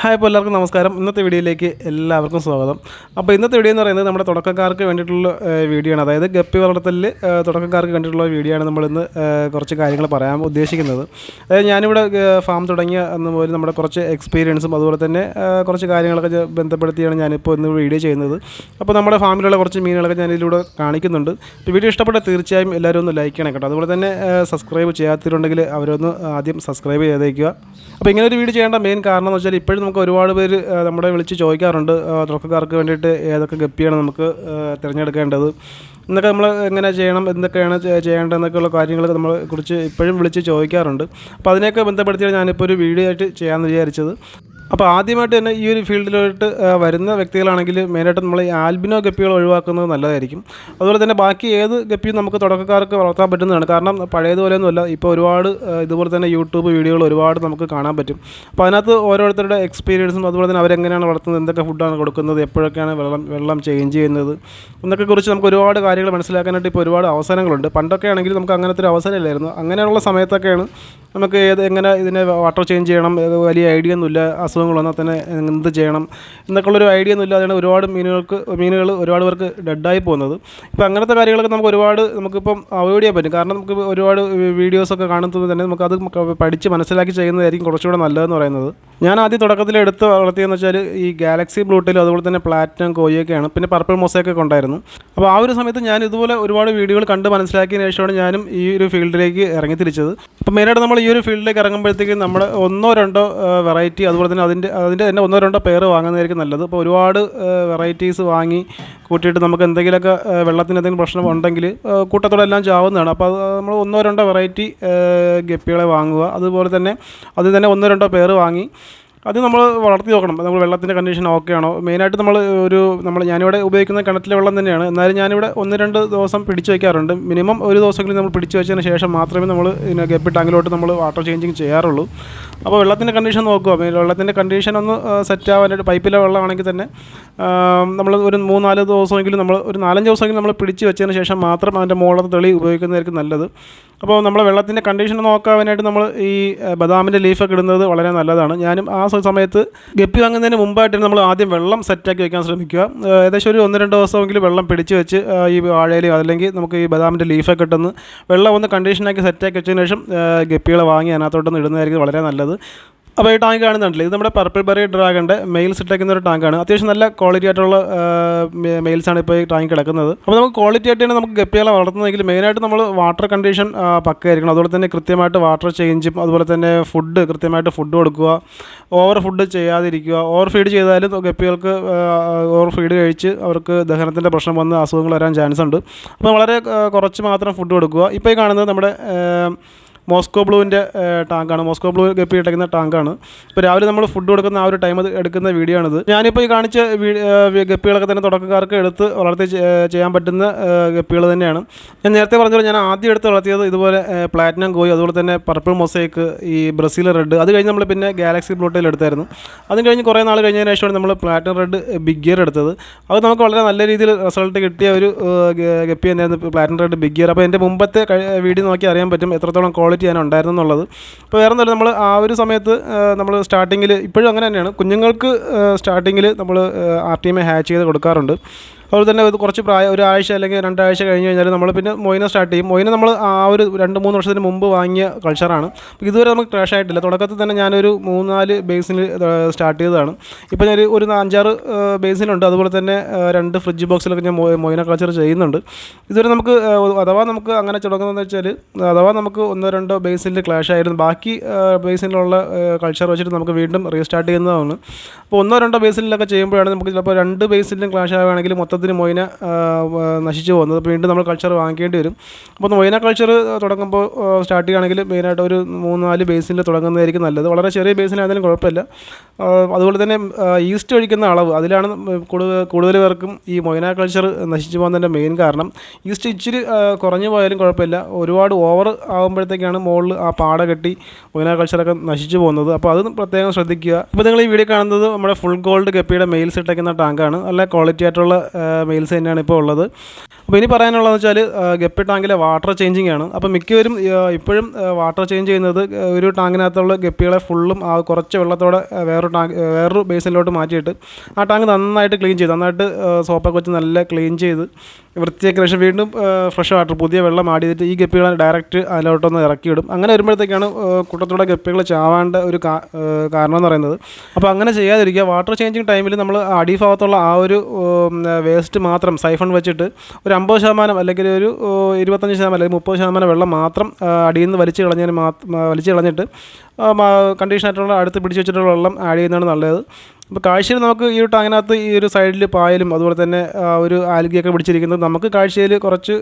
Hi അപ്പോൾ എല്ലാവർക്കും നമസ്കാരം. ഇന്നത്തെ വീഡിയോയിലേക്ക് എല്ലാവർക്കും സ്വാഗതം. അപ്പോൾ ഇന്നത്തെ വീഡിയോ എന്ന് പറയുന്നത് നമ്മുടെ തുടക്കക്കാർക്ക് വേണ്ടിയിട്ടുള്ള വീഡിയോ ആണ് അതായത് ഗപ്പി വളർത്തലിൽ തുടക്കക്കാർക്ക് വേണ്ടിയിട്ടുള്ള വീഡിയോ ആണ് നമ്മളിന്ന് കുറച്ച് കാര്യങ്ങൾ പറയാൻ ഉദ്ദേശിക്കുന്നത്. അതായത് ഞാനിവിടെ ഫാം തുടങ്ങിയ അന്ന് മുതൽ നമ്മുടെ കുറച്ച് എക്സ്പീരിയൻസും അതുപോലെ തന്നെ കുറച്ച് കാര്യങ്ങളൊക്കെ ബന്ധപ്പെടുത്തിയാണ് ഞാനിപ്പോൾ ഇന്ന് വീഡിയോ ചെയ്യുന്നത്. അപ്പോൾ നമ്മുടെ ഫാമിലുള്ള കുറച്ച് മീനുകളൊക്കെ ഞാൻ ഇതിലൂടെ കാണിക്കുന്നുണ്ട്. ഇപ്പോൾ വീഡിയോ ഇഷ്ടപ്പെട്ട തീർച്ചയായും എല്ലാവരും ഒന്ന് ലൈക്ക് ചെയ്യണം കേട്ടോ. അതുപോലെ തന്നെ സബ്സ്ക്രൈബ് ചെയ്യാത്തവരുണ്ടെങ്കിൽ അവരൊന്ന് ആദ്യം സബ്സ്ക്രൈബ് ചെയ്തേക്കുക. അപ്പോൾ ഇങ്ങനെ ഒരു വീഡിയോ ചെയ്യേണ്ട മെയിൻ കാരണം എന്ന് വെച്ചാൽ ഇപ്പോഴും നമുക്ക് ഒരുപാട് പേര് നമ്മളെ വിളിച്ച് ചോദിക്കാറുണ്ട്. തുടക്കക്കാർക്ക് വേണ്ടിയിട്ട് ഏതൊക്കെ ഗപ്പിയാണ് നമുക്ക് തിരഞ്ഞെടുക്കേണ്ടത്. എന്നൊക്കെ നമ്മൾ എങ്ങനെ ചെയ്യണം എന്തൊക്കെയാണ് ചെയ്യേണ്ടതെന്നൊക്കെയുള്ള കാര്യങ്ങളൊക്കെ നമ്മൾ കുറിച്ച് ഇപ്പോഴും വിളിച്ച് ചോദിക്കാറുണ്ട്. അപ്പോൾ അതിനെയൊക്കെ ബന്ധപ്പെടുത്തിയാണ് ഞാനിപ്പോൾ ഒരു വീഡിയോ ആയിട്ട് ചെയ്യാമെന്ന് വിചാരിച്ചത്. അപ്പോൾ ആദ്യമായിട്ട് തന്നെ ഈ ഒരു ഫീൽഡിലോട്ട് വരുന്ന വ്യക്തികളാണെങ്കിൽ മെയിനായിട്ട് നമ്മൾ ഈ ആൽബിനോ ഗപ്പികൾ ഒഴിവാക്കുന്നത് നല്ലതായിരിക്കും. അതുപോലെ തന്നെ ബാക്കി ഏത് ഗപ്പിയും നമുക്ക് തുടക്കക്കാർക്ക് വളർത്താൻ പറ്റുന്നതാണ്. കാരണം പഴയതുപോലെയൊന്നുമല്ല ഇപ്പോൾ ഒരുപാട് ഇതുപോലെ തന്നെ യൂട്യൂബ് വീഡിയോകൾ ഒരുപാട് നമുക്ക് കാണാൻ പറ്റും. അപ്പോൾ അതിനകത്ത് ഓരോരുത്തരുടെ എക്സ്പീരിയൻസും അതുപോലെ തന്നെ അവരെങ്ങനെയാണ് വളർത്തുന്നത് എന്തൊക്കെ ഫുഡാണ് കൊടുക്കുന്നത് എപ്പോഴൊക്കെയാണ് വെള്ളം വെള്ളം ചേഞ്ച് ചെയ്യുന്നത് എന്നൊക്കെ കുറിച്ച് നമുക്ക് ഒരുപാട് കാര്യങ്ങൾ മനസ്സിലാക്കാനായിട്ട് ഇപ്പോൾ ഒരുപാട് അവസരങ്ങളുണ്ട്. പണ്ടൊക്കെ ആണെങ്കിൽ നമുക്ക് അങ്ങനത്തെ ഒരു അവസരമില്ലായിരുന്നു അങ്ങനെയുള്ള സമയത്തൊക്കെയാണ് നമുക്ക് ഏത് എങ്ങനെ ഇതിനെ വാട്ടർ ചേഞ്ച് ചെയ്യണം വലിയ ഐഡിയ ഒന്നുമില്ല അസുഖങ്ങൾ വന്നാൽ തന്നെ എന്ത് ചെയ്യണം എന്നൊക്കെയുള്ളൊരു ഐഡിയ ഒന്നും ഇല്ലാതെയാണ് ഒരുപാട് മീനുകൾക്ക് മീനുകൾ ഒരുപാട് പേർക്ക് ഡെഡായി പോകുന്നത്. ഇപ്പോൾ അങ്ങനത്തെ കാര്യങ്ങളൊക്കെ നമുക്ക് ഒരുപാട് നമുക്കിപ്പം അവോയ്ഡ് ചെയ്യാൻ പറ്റും. കാരണം നമുക്ക് ഒരുപാട് വീഡിയോസൊക്കെ കാണുന്നത് തന്നെ നമുക്ക് അത് പഠിച്ച് മനസ്സിലാക്കി ചെയ്യുന്നതായിരിക്കും കുറച്ചുകൂടെ നല്ലതെന്ന് പറയുന്നത്. ഞാൻ ആദ്യം തുടക്കത്തിൽ എടുത്ത് വളർത്തിയെന്ന് വെച്ചാൽ ഈ ഗാലക്സി ബ്ലൂട്ടിലും അതുപോലെ തന്നെ പ്ലാറ്റിനം കോയൊക്കെയാണ് പിന്നെ പർപ്പിൾ മൊസയൊക്കെ ഉണ്ടായിരുന്നു. അപ്പോൾ ആ ഒരു സമയത്ത് ഞാൻ ഇതുപോലെ ഒരുപാട് വീഡിയോകൾ കണ്ട് മനസ്സിലാക്കിയതിന് ശേഷമാണ് ഞാനും ഈ ഒരു ഫീൽഡിലേക്ക് ഇറങ്ങി തിരിച്ചത്. അപ്പോൾ മെയിനായിട്ട് നമ്മൾ ഈ ഒരു ഫീൽഡിലേക്ക് ഇറങ്ങുമ്പോഴത്തേക്കും നമ്മൾ ഒന്നോ രണ്ടോ വെറൈറ്റി അതുപോലെ തന്നെ അതിന്റെ അതിന്റെ തന്നെ ഒന്നോ രണ്ടോ പേര് വാങ്ങുന്നതായിരിക്കും നല്ലത്. അപ്പോൾ ഒരുപാട് വെറൈറ്റീസ് വാങ്ങി കൂട്ടിയിട്ട് നമുക്ക് എന്തെങ്കിലുമൊക്കെ വെള്ളത്തിന് എന്തെങ്കിലും പ്രശ്നം ഉണ്ടെങ്കിൽ കൂട്ടത്തോടെ എല്ലാം ചാവുന്നതാണ്. അപ്പോൾ അത് നമ്മൾ ഒന്നോ രണ്ടോ വെറൈറ്റി ഗപ്പികളെ വാങ്ങുക. അതുപോലെ തന്നെ അതിൽ തന്നെ ഒന്നോ രണ്ടോ പേര് വാങ്ങി അത് നമ്മൾ വളർത്തി നോക്കണം. നമ്മൾ വെള്ളത്തിന്റെ കണ്ടീഷൻ ഓക്കെ ആണോ? മെയിനായിട്ട് നമ്മൾ ഒരു നമ്മൾ ഞാനിവിടെ ഉപയോഗിക്കുന്ന കിണറ്റിലെ വെള്ളം തന്നെയാണ്. എന്നാലും ഞാനിവിടെ ഒന്ന് രണ്ട് ദിവസം പിടിച്ചു വയ്ക്കാറുണ്ട്. മിനിമം ഒരു ദിവസമെങ്കിലും നമ്മൾ പിടിച്ചു വെച്ചതിന് ശേഷം മാത്രമേ നമ്മൾ ഇതിനെ ഗപ്പി ടാങ്കിലോട്ട് നമ്മൾ വാട്ടർ ചേഞ്ചിങ് ചെയ്യാറുള്ളൂ. അപ്പോൾ വെള്ളത്തിന്റെ കണ്ടീഷൻ നോക്കുക വെള്ളത്തിന്റെ കണ്ടീഷൻ ഒന്ന് സെറ്റ് ആവാനായിട്ട് പൈപ്പിലെ വെള്ളമാണെങ്കിൽ തന്നെ നമ്മൾ ഒരു മൂന്നാൽ ദിവസമെങ്കിലും നമ്മൾ ഒരു നാലഞ്ച് ദിവസമെങ്കിലും നമ്മൾ പിടിച്ച് വെച്ചതിന് ശേഷം മാത്രം അതിന്റെ മുകളിലത്തെ തെളി ഉപയോഗിക്കുന്നതായിരിക്കും നല്ലത്. അപ്പോൾ നമ്മൾ വെള്ളത്തിന്റെ കണ്ടീഷൻ നോക്കാനായിട്ട് നമ്മൾ ഈ ബദാമിന്റെ ലീഫൊക്കെ ഇടുന്നത് വളരെ നല്ലതാണ്. ഞാനും ആ സമയത്ത് ഗപ്പി വാങ്ങുന്നതിന് മുമ്പായിട്ട് നമ്മൾ ആദ്യം വെള്ളം സെറ്റാക്കി വെക്കാൻ ശ്രമിക്കുക. ഏകദേശം ഒരു ഒന്ന് രണ്ട് ദിവസമെങ്കിലും വെള്ളം പിടിച്ച് വെച്ച് ഈ വാഴയിലും അല്ലെങ്കിൽ നമുക്ക് ഈ ബദാമിന്റെ ലീഫൊക്കെ ഇട്ടെന്ന് വെള്ളം ഒന്ന് കണ്ടീഷനാക്കി സെറ്റാക്കി വെച്ചതിന് ശേഷം ഗപ്പികളെ വാങ്ങി അതിനകത്തോട്ടൊന്ന് ഇടുന്നതായിരിക്കും വളരെ നല്ലത്. അപ്പോൾ ഈ ടാങ്ക് കാണുന്നുണ്ടല്ലോ ഇത് നമ്മുടെ പർപ്പിൾ ബെറി ഡ്രാഗന്റെ മെയിൽസ് ഇട്ടേക്കുന്ന ഒരു ടാങ്കാണ് അത്യാവശ്യം നല്ല ക്വാളിറ്റി ആയിട്ടുള്ള മെയിൽസാണ് ഇപ്പോൾ ഈ ടാങ്ക് കിടക്കുന്നത്. അപ്പോൾ നമുക്ക് ക്വാളിറ്റി ആയിട്ട് ആയിട്ടാണ് നമുക്ക് ഗപ്പികളെ വളർത്തുന്നതെങ്കിൽ മെയിനായിട്ട് നമ്മൾ വാട്ടർ കണ്ടീഷൻ പക്കയായിരിക്കണം അതുപോലെ തന്നെ കൃത്യമായിട്ട് വാട്ടർ ചേഞ്ചും അതുപോലെ തന്നെ ഫുഡ് കൃത്യമായിട്ട് ഫുഡ് കൊടുക്കുക. ഓവർ ഫുഡ് ചെയ്യാതിരിക്കുക. ഓവർ ഫീഡ് ചെയ്താലും ഗപ്പികൾക്ക് ഓവർ ഫീഡ് കഴിച്ച് അവർക്ക് ദഹനത്തിന്റെ പ്രശ്നം വന്ന് അസുഖങ്ങൾ വരാൻ ചാൻസ് ഉണ്ട്. അപ്പോൾ വളരെ കുറച്ച് മാത്രം ഫുഡ് കൊടുക്കുക. ഇപ്പോൾ ഈ കാണുന്നത് നമ്മുടെ മോസ്കോ ബ്ലൂവിന്റെ ടാങ്കാണ്. മോസ്കോ ബ്ലൂ ഗപ്പി ഇട്ടേക്കുന്ന ടാങ്കാണ്. ഇപ്പോൾ രാവിലെ നമ്മൾ ഫുഡ് കൊടുക്കുന്ന ആ ഒരു ടൈം എടുക്കുന്ന വീഡിയോ ആണിത് ഞാനിപ്പോൾ ഈ കാണിച്ച ഗപ്പികളൊക്കെ തന്നെ തുടക്കക്കാർക്ക് എടുത്ത് വളർത്തി ചെയ്യാൻ പറ്റുന്ന ഗപ്പികൾ തന്നെയാണ്. ഞാൻ നേരത്തെ പറഞ്ഞ ഞാൻ ആദ്യം എടുത്ത് വളർത്തിയത് ഇതുപോലെ പ്ലാറ്റിനം കോയി അതുപോലെ തന്നെ പർപ്പിൾ മൊസൈക്ക് ഈ ബ്രസീൽ റെഡ്. അത് കഴിഞ്ഞ് നമ്മൾ പിന്നെ ഗാലക്സി ബ്ലൂട്ടയിൽ എടുത്തായിരുന്നു. അതും കഴിഞ്ഞ് കുറേ നാൾ കഴിഞ്ഞതിന് ശേഷമാണ് നമ്മൾ പ്ലാറ്റിനം റെഡ് ബിഗ് ഗിയർ എടുത്തത്. അത് നമുക്ക് വളരെ നല്ല രീതിയിൽ റിസൾട്ട് കിട്ടിയ ഒരു ഗപ്പി തന്നെയായിരുന്നു പ്ലാറ്റിനം റെഡ് ബിഗ് ഗിയർ അപ്പോൾ എന്റെ മുമ്പത്തെ വീഡിയോ നോക്കി അറിയാൻ പറ്റും എത്രത്തോളം ക്വാളിറ്റി ഞാൻ ഉണ്ടായിരുന്നു എന്നുള്ളത് അപ്പോൾ വേറെ എന്തായാലും നമ്മൾ ആ ഒരു സമയത്ത് നമ്മൾ സ്റ്റാർട്ടിങ്ങിൽ ഇപ്പോഴും അങ്ങനെ തന്നെയാണ്. കുഞ്ഞുങ്ങൾക്ക് സ്റ്റാർട്ടിങ്ങിൽ നമ്മൾ ആർ ടി എം ഹാച്ച് ചെയ്ത് കൊടുക്കാറുണ്ട്. അതുപോലെ തന്നെ ഇത് കുറച്ച് പ്രായം ഒരാഴ്ച അല്ലെങ്കിൽ രണ്ടാഴ്ച കഴിഞ്ഞ് കഴിഞ്ഞാൽ നമ്മൾ പിന്നെ മൊയിന സ്റ്റാർട്ട് ചെയ്യും. മൊയിന നമ്മൾ ആ ഒരു രണ്ട് മൂന്ന് വർഷത്തിന് മുമ്പ് വാങ്ങിയ കൾച്ചറാണ് ഇതുവരെ നമുക്ക് ക്രാഷ് ആയിട്ടില്ല. തുടക്കത്തിൽ തന്നെ ഞാനൊരു മൂന്നാൽ ബേസിൽ സ്റ്റാർട്ട് ചെയ്തതാണ്. ഇപ്പോൾ ഞാൻ ഒരു- അഞ്ചാറ് ബേസിലുണ്ട് അതുപോലെ തന്നെ രണ്ട് ഫ്രിഡ്ജ് ബോക്സിലൊക്കെ ഞാൻ മൊയിന കൾച്ചർ ചെയ്യുന്നുണ്ട്. ഇതുവരെ നമുക്ക് അഥവാ നമുക്ക് അങ്ങനെ തുടങ്ങുന്നതെന്ന് വെച്ചാൽ അഥവാ നമുക്ക് ഒന്നോ രണ്ടോ ബേസിൽ ക്ലാഷ് ആയിരുന്നു. ബാക്കി ബേസിലുള്ള കൾച്ചർ വെച്ചിട്ട് നമുക്ക് വീണ്ടും റീസ്റ്റാർട്ട് ചെയ്യുന്നതാണ്. അപ്പോൾ ഒന്നോ രണ്ടോ ബേസിലൊക്കെ ചെയ്യുമ്പോഴാണ് നമുക്ക് ചിലപ്പോൾ രണ്ട് ബേസിലും ക്ലാഷ് ആവുകയാണെങ്കിൽ മൊത്തത്തിന് മൊയ്ന നശിച്ചു പോകുന്നത് അപ്പോൾ വീണ്ടും നമ്മൾ കൾച്ചർ വാങ്ങിക്കേണ്ടി വരും. അപ്പോൾ മൊയ്ന കൾച്ചർ തുടങ്ങുമ്പോൾ സ്റ്റാർട്ട് ചെയ്യുകയാണെങ്കിൽ മെയിനായിട്ട് ഒരു മൂന്ന് നാല് ബേസിൽ തുടങ്ങുന്നതായിരിക്കും നല്ലത്. വളരെ ചെറിയ ബേസിനായാലും കുഴപ്പമില്ല. അതുപോലെ തന്നെ ഈസ്റ്റ് ഒഴിക്കുന്ന അളവ് അതിലാണ് കൂടുതൽ കൂടുതൽ പേർക്കും ഈ മൊയ്ന കൾച്ചർ നശിച്ചു പോകുന്നതിന്റെ മെയിൻ കാരണം. ഈസ്റ്റ് ഇച്ചിരി കുറഞ്ഞു പോയാലും കുഴപ്പമില്ല. ഒരുപാട് ഓവർ ആകുമ്പോഴത്തേക്കാണ് മുകളിൽ ആ പാട കെട്ടി മൊയ്ന കൾച്ചറൊക്കെ നശിച്ചു പോകുന്നത്. അപ്പോൾ അത് പ്രത്യേകം ശ്രദ്ധിക്കുക. ഇപ്പോൾ നിങ്ങൾ ഈ വീഡിയോ കാണുന്നത് നമ്മുടെ ഫുൾ ഗോൾഡ് ഗപ്പിയുടെ മെയിൽസ് ഇട്ടേക്കുന്ന ടാങ്കാണ് നല്ല ക്വാളിറ്റി ആയിട്ടുള്ള മെയിൽസ് തന്നെയാണ് ഇപ്പോൾ ഉള്ളത്. അപ്പോൾ ഇനി പറയാനുള്ളതെന്ന് വെച്ചാൽ ഗപ്പി ടാങ്കിലെ വാട്ടർ ചേഞ്ചിങ് ആണ്. അപ്പോൾ മിക്കവരും ഇപ്പോഴും വാട്ടർ ചേഞ്ച് ചെയ്യുന്നത് ഒരു ടാങ്കിനകത്തുള്ള ഗപ്പികളെ ഫുള്ളും ആ കുറച്ച് വെള്ളത്തോടെ വേറൊരു ടാങ്ക് വേറൊരു ബേസിനിലോട്ട് മാറ്റിയിട്ട് ആ ടാങ്ക് നന്നായിട്ട് ക്ലീൻ ചെയ്ത്. നന്നായിട്ട് സോപ്പൊക്കെ വെച്ച് നല്ല ക്ലീൻ ചെയ്ത് വൃത്തിയൊക്കെ ശേഷം വീണ്ടും ഫ്രഷ് വാട്ടർ പുതിയ വെള്ളം ആഡ് ചെയ്തിട്ട് ഈ ഗപ്പികളെ ഡയറക്റ്റ് അതിലോട്ടൊന്ന് ഇറക്കിയിടും. അങ്ങനെ വരുമ്പോഴത്തേക്കാണ് കൂട്ടത്തോടെ ഗപ്പികൾ ചാവാണ്ട ഒരു കാരണം എന്ന് പറയുന്നത്. അപ്പോൾ അങ്ങനെ ചെയ്യാതിരിക്കുക. വാട്ടർ ചേഞ്ചിങ് ടൈമിൽ നമ്മൾ അടിഭാഗത്തുള്ള ആ ഒരു വേസ്റ്റ് മാത്രം സൈഫൺ വെച്ചിട്ട് ഒരു അമ്പത് ശതമാനം അല്ലെങ്കിൽ ഒരു ഇരുപത്തഞ്ച് ശതമാനം അല്ലെങ്കിൽ മുപ്പത് ശതമാനം വെള്ളം മാത്രം അടിയിൽ നിന്ന് വലിച്ചു കളഞ്ഞതിന് മാത്രം വലിച്ചു കളഞ്ഞിട്ട് കണ്ടീഷനായിട്ടുള്ള അടുത്ത് പിടിച്ച് വെച്ചിട്ടുള്ള വെള്ളം ആഡ് ചെയ്യുന്നതാണ് നല്ലത്. അപ്പോൾ കാഴ്ചയിൽ നമുക്ക് ഈ ഒരു ടാങ്ങിനകത്ത് ഈ ഒരു സൈഡിൽ പായലും അതുപോലെ തന്നെ ഒരു ആൽഗിയൊക്കെ പിടിച്ചിരിക്കുന്നത് നമുക്ക് കാഴ്ചയിൽ കുറച്ച്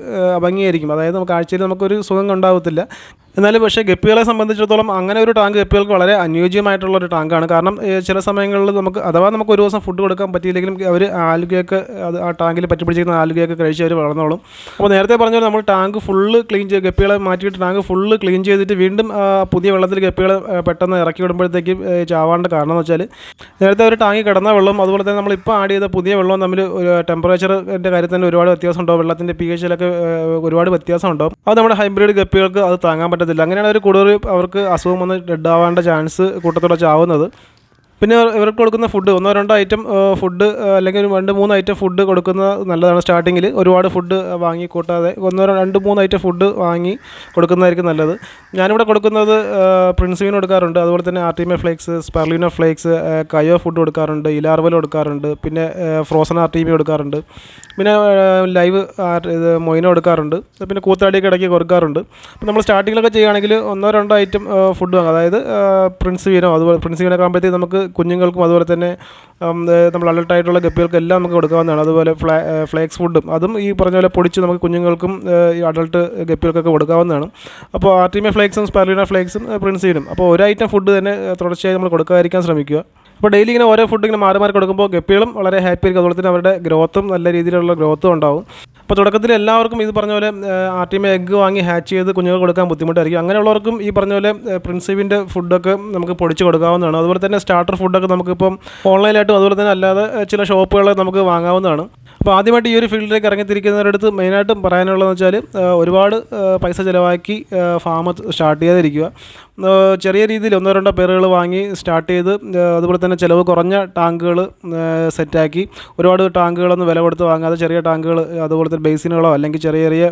ഭംഗിയായിരിക്കും. അതായത് നമുക്ക് കാഴ്ചയിൽ നമുക്കൊരു സുഖം ഉണ്ടാവത്തില്ല. എന്നാലും പക്ഷേ ഗപ്പികളെ സംബന്ധിച്ചിടത്തോളം അങ്ങനെ ഒരു ടാങ്ക് ഗപ്പികൾക്ക് വളരെ അനുയോജ്യമായിട്ടുള്ള ഒരു ടാങ്കാണ്. കാരണം ചില സമയങ്ങളിൽ നമുക്ക് അഥവാ നമുക്ക് ഒരു ദിവസം ഫുഡ് കൊടുക്കാൻ പറ്റിയില്ലെങ്കിലും അവർ ആലുകയൊക്കെ അത് ആ ടാങ്കിൽ പറ്റി പിടിച്ചിരിക്കുന്ന ആൽഗയൊക്കെ കഴിച്ച് അവർ വളർന്നോളും. അപ്പോൾ നേരത്തെ പറഞ്ഞ നമ്മൾ ടാങ്ക് ഫുള്ള് ക്ലീൻ ചെയ്ത് ഗപ്പികളെ മാറ്റിയിട്ട് ടാങ്ക് ഫുള്ള് ക്ലീൻ ചെയ്തിട്ട് വീണ്ടും പുതിയ വെള്ളത്തിൽ ഗപ്പികളെ പെട്ടെന്ന് ഇറക്കി വിടുമ്പോഴത്തേക്കും ചാവാണ്ട് കാരണം എന്ന് വെച്ചാൽ നേരത്തെ ഒരു ടാങ്കിൽ കിടന്ന വെള്ളം അതുപോലെ തന്നെ നമ്മളിപ്പോൾ ആഡ് ചെയ്ത പുതിയ വെള്ളവും തമ്മിൽ ഒരു ടെമ്പറേച്ചറിന്റെ കാര്യത്തിൽ ഒരുപാട് വ്യത്യാസം ഉണ്ടാവും വെള്ളത്തിന്റെ പി എച്ചിലൊക്കെ ഒരുപാട് വ്യത്യാസം ഉണ്ടാവും അത് നമ്മുടെ ഹൈബ്രിഡ് ഗപ്പികൾക്ക് അത് താങ്ങാൻ പറ്റത്തില്ല. അങ്ങനെയാണ് അവർ കൂടുതൽ അവർക്ക് അസുഖം വന്ന് ഡെഡ് ആവാനുള്ള ചാൻസ് കൂട്ടത്തോടെ ചാവുന്നത്. പിന്നെ ഇവർക്ക് കൊടുക്കുന്ന ഫുഡ് ഒന്നോ രണ്ടോ ഐറ്റം ഫുഡ് അല്ലെങ്കിൽ രണ്ട് മൂന്ന് ഐറ്റം ഫുഡ് കൊടുക്കുന്നത് നല്ലതാണ് സ്റ്റാർട്ടിങ്ങിൽ ഒരുപാട് ഫുഡ് വാങ്ങി കൂട്ടാതെ ഒന്നോ രണ്ട് മൂന്ന് ഐറ്റം ഫുഡ് വാങ്ങി കൊടുക്കുന്നതായിരിക്കും നല്ലത്. ഞാനിവിടെ കൊടുക്കുന്നത് പ്രിൻസിവിന് കൊടുക്കാറുണ്ട്. അതുപോലെ തന്നെ ആർട്ടിമെ ഫ്ലേക്സ് സ്പെർലിനോ ഫ്ലേക്സ് കയോ ഫുഡ് കൊടുക്കാറുണ്ട് ഇലാർവൽ കൊടുക്കാറുണ്ട് പിന്നെ ഫ്രോസൺ ആർട്ടിമി കൊടുക്കാറുണ്ട്. പിന്നെ ലൈവ് ഇത് മൊയിനോ കൊടുക്കാറുണ്ട്. പിന്നെ കൂത്താടിയൊക്കെ ഇടയ്ക്ക് കൊടുക്കാറുണ്ട്. അപ്പോൾ നമ്മൾ സ്റ്റാർട്ടിങ്ങിലൊക്കെ ചെയ്യുകയാണെങ്കിൽ ഒന്നോ രണ്ടോ ഐറ്റം ഫുഡ് വാങ്ങും. അതായത് പ്രിൻസ് വീനോ അതുപോലെ പ്രിൻസ് ആകുമ്പോഴത്തേക്ക് നമുക്ക് കുഞ്ഞുങ്ങൾക്കും അതുപോലെ തന്നെ നമ്മൾ അലർട്ടായിട്ടുള്ള ഗപ്പികൾക്കും എല്ലാം നമുക്ക് കൊടുക്കാവുന്നതാണ്. അതുപോലെ ഫ്ലാ ഫ്ലേക്സ് ഫുഡും. അതും ഈ പറഞ്ഞ പോലെ പൊടിച്ച് നമുക്ക് കുഞ്ഞുങ്ങൾക്കും ഈ അഡൾട്ട് ഗപ്പികൾക്കൊക്കെ കൊടുക്കാവുന്നതാണ്. അപ്പോൾ ആർട്ടിമ ഫ്ലേക്സും സ്പെർലിന ഫ്ലേക്സും പ്രിൻസീനും അപ്പോൾ ഒരു ഐറ്റം ഫുഡ് തന്നെ തുടർച്ചയായി നമ്മൾ കൊടുക്കാതിരിക്കാൻ ശ്രമിക്കുക. അപ്പോൾ ഡെയിലി ഇങ്ങനെ ഓരോ ഫുഡ് ഇങ്ങനെ മാറി മാറി കൊടുക്കുമ്പോൾ ഗപ്പികളും വളരെ ഹാപ്പി ആയിരിക്കും. അതുപോലെ തന്നെ അവരുടെ ഗ്രോത്തും നല്ല രീതിയിലുള്ള ഗ്രോത്തും ഉണ്ടാവും. അപ്പോൾ തുടക്കത്തിൽ എല്ലാവർക്കും ഇത് പറഞ്ഞ പോലെ ആർട്ടിമെ എഗ്ഗ് വാങ്ങി ഹാച്ച് ചെയ്ത് കുഞ്ഞുങ്ങൾക്ക് കൊടുക്കാൻ ബുദ്ധിമുട്ടായിരിക്കും. അങ്ങനെയുള്ളവർക്കും ഈ പറഞ്ഞ പോലെ പ്രിൻസിപ്പിന്റെ ഫുഡൊക്കെ നമുക്ക് പൊടിച്ച് കൊടുക്കാവുന്നതാണ്. അതുപോലെ തന്നെ സ്റ്റാർട്ടർ ഫുഡൊക്കെ നമുക്കിപ്പം ഓൺലൈനായിട്ടും അതുപോലെ തന്നെ അല്ലാതെ ചില ഷോപ്പുകളിൽ നമുക്ക് വാങ്ങാവുന്നതാണ്. അപ്പോൾ ആദ്യമായിട്ട് ഈ ഒരു ഫീൽഡിലേക്ക് ഇറങ്ങിത്തിരിക്കുന്നവരുടെ അടുത്ത് മെയിനായിട്ടും പറയാനുള്ളതെന്ന് വെച്ചാൽ ഒരുപാട് പൈസ ചിലവാക്കി ഫാം സ്റ്റാർട്ട് ചെയ്യാതിരിക്കുക. ചെറിയ രീതിയിൽ ഒന്നോ രണ്ടോ പേരുകൾ വാങ്ങി സ്റ്റാർട്ട് ചെയ്ത് അതുപോലെ തന്നെ ചിലവ് കുറഞ്ഞ ടാങ്കുകൾ സെറ്റാക്കി ഒരുപാട് ടാങ്കുകളൊന്നും വില കൊടുത്ത് വാങ്ങാതെ ചെറിയ ടാങ്കുകൾ അതുപോലെ തന്നെ ബേസിനുകളോ അല്ലെങ്കിൽ ചെറിയ ചെറിയ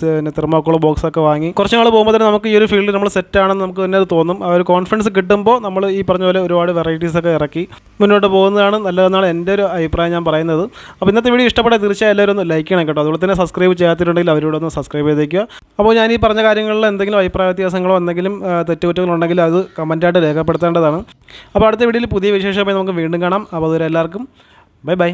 പിന്നെ തെർമോക്കോളോ ബോക്സൊക്കെ വാങ്ങി കുറച്ച് നാൾ പോകുമ്പോൾ തന്നെ നമുക്ക് ഈ ഒരു ഫീൽഡിൽ നമ്മൾ സെറ്റാണെന്ന് നമുക്ക് തന്നെ അത് തോന്നും. ആ ഒരു കോൺഫിഡൻസ് കിട്ടുമ്പോൾ നമ്മൾ ഈ പറഞ്ഞ പോലെ ഒരുപാട് വെറൈറ്റീസൊക്കെ ഇറക്കി മുന്നോട്ട് പോകുന്നതാണ് നല്ലതെന്നാണ് എന്റെ ഒരു അഭിപ്രായം ഞാൻ പറയുന്നത്. അപ്പോൾ ഇന്നത്തെ വീഡിയോ ഇഷ്ടപ്പെട്ടാൽ തീർച്ചയായും എല്ലാവരും ഒന്ന് ലൈക്ക് ചെയ്യണം കേട്ടോ. അതുപോലെ തന്നെ സബ്സ്ക്രൈബ് ചെയ്യാത്തിട്ടുണ്ടെങ്കിൽ അവരോട് ഒന്ന് സബ്സ്ക്രൈബ് ചെയ്തേക്കുക. അപ്പോൾ ഞാൻ ഈ പറഞ്ഞ കാര്യങ്ങളിൽ എന്തെങ്കിലും അഭിപ്രായ വ്യത്യാസങ്ങളോ എന്തെങ്കിലും തെറ്റുകുറ്റങ്ങളുണ്ടെങ്കിൽ അത് കമന്റായിട്ട് രേഖപ്പെടുത്തേണ്ടതാണ്. അപ്പോൾ അടുത്ത വീഡിയോയിൽ പുതിയ വിശേഷമായി നമുക്ക് വീണ്ടും കാണാം. അപ്പോൾ അതുവരെ എല്ലാവർക്കും ബൈ ബൈ